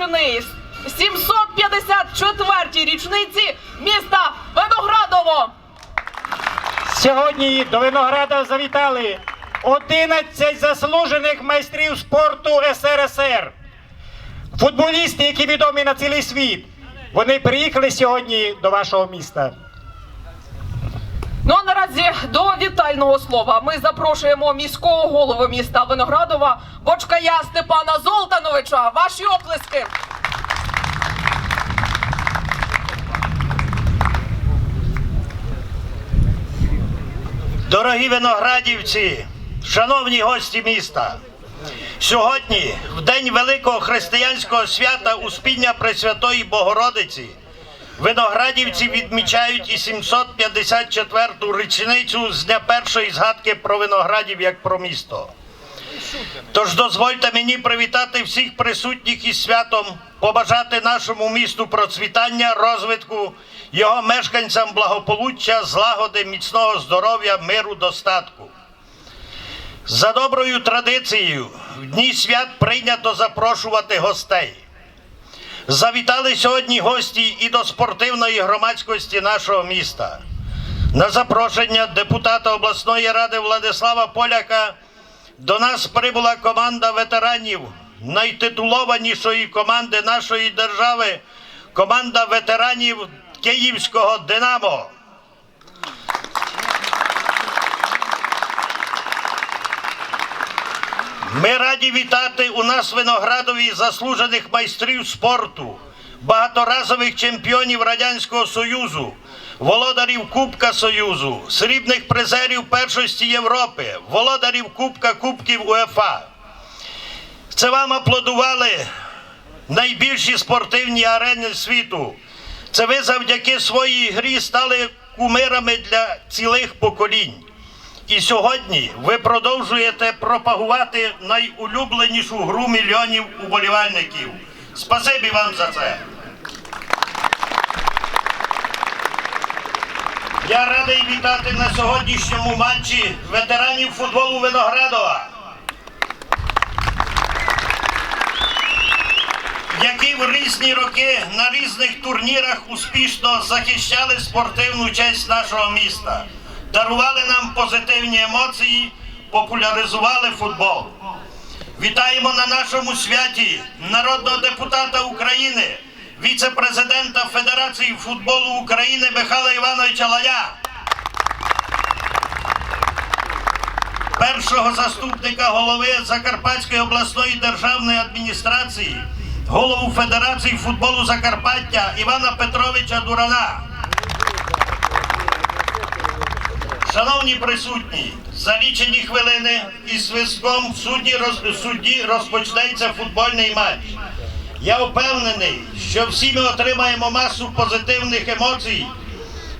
приурочений 754-й річниці міста Виноградово. Сьогодні до Винограда завітали 11 заслужених майстрів спорту СРСР. Футболісти, які відомі на цілий світ. Вони приїхали сьогодні до вашого міста. Ну а наразі до вітального слова ми запрошуємо міського голову міста Виноградова Бочкая Степана Золтановича. Ваші оплески. Дорогі виноградівці, шановні гості міста, сьогодні, в день великого християнського свята Успіння Пресвятої Богородиці, виноградівці відмічають і 754-ту річницю з дня першої згадки про виноградів як про місто. Тож дозвольте мені привітати всіх присутніх із святом, побажати нашому місту процвітання, розвитку, його мешканцям благополуччя, злагоди, міцного здоров'я, миру, достатку. За доброю традицією, в дні свят прийнято запрошувати гостей. Завітали сьогодні гості і до спортивної громадськості нашого міста. На запрошення депутата обласної ради Владислава Поляка до нас прибула команда ветеранів найтитулованішої команди нашої держави, команда ветеранів Київського Динамо. Ми раді вітати у нас Виноградові заслужених майстрів спорту, багаторазових чемпіонів Радянського Союзу, володарів Кубка Союзу, срібних призерів першості Європи, володарів Кубка Кубків УЕФА. Це вам аплодували найбільші спортивні арени світу. Це ви завдяки своїй грі стали кумирами для цілих поколінь. І сьогодні ви продовжуєте пропагувати найулюбленішу гру мільйонів уболівальників. Спасибі вам за це. Я радий вітати на сьогоднішньому матчі ветеранів футболу Виноградова. які в різні роки на різних турнірах успішно захищали спортивну честь нашого міста, дарували нам позитивні емоції, популяризували футбол. Вітаємо на нашому святі народного депутата України, віце-президента Федерації футболу України Михайла Івановича Лая. першого заступника голови Закарпатської обласної державної адміністрації, голову Федерації футболу Закарпаття Івана Петровича Дурана. Шановні присутні, за лічені хвилини із свистком судді, роз, судді розпочнеться футбольний матч. Я впевнений, що всі ми отримаємо масу позитивних емоцій.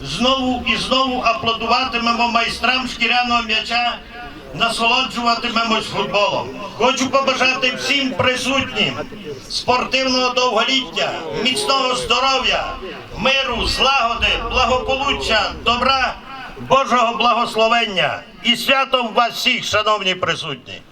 Знову і знову аплодуватимемо майстрам шкіряного м'яча, насолоджуватимемось футболом. Хочу побажати всім присутнім спортивного довголіття, міцного здоров'я, миру, злагоди, благополуччя, добра, Божого благословення і святом вас всіх, шановні присутні.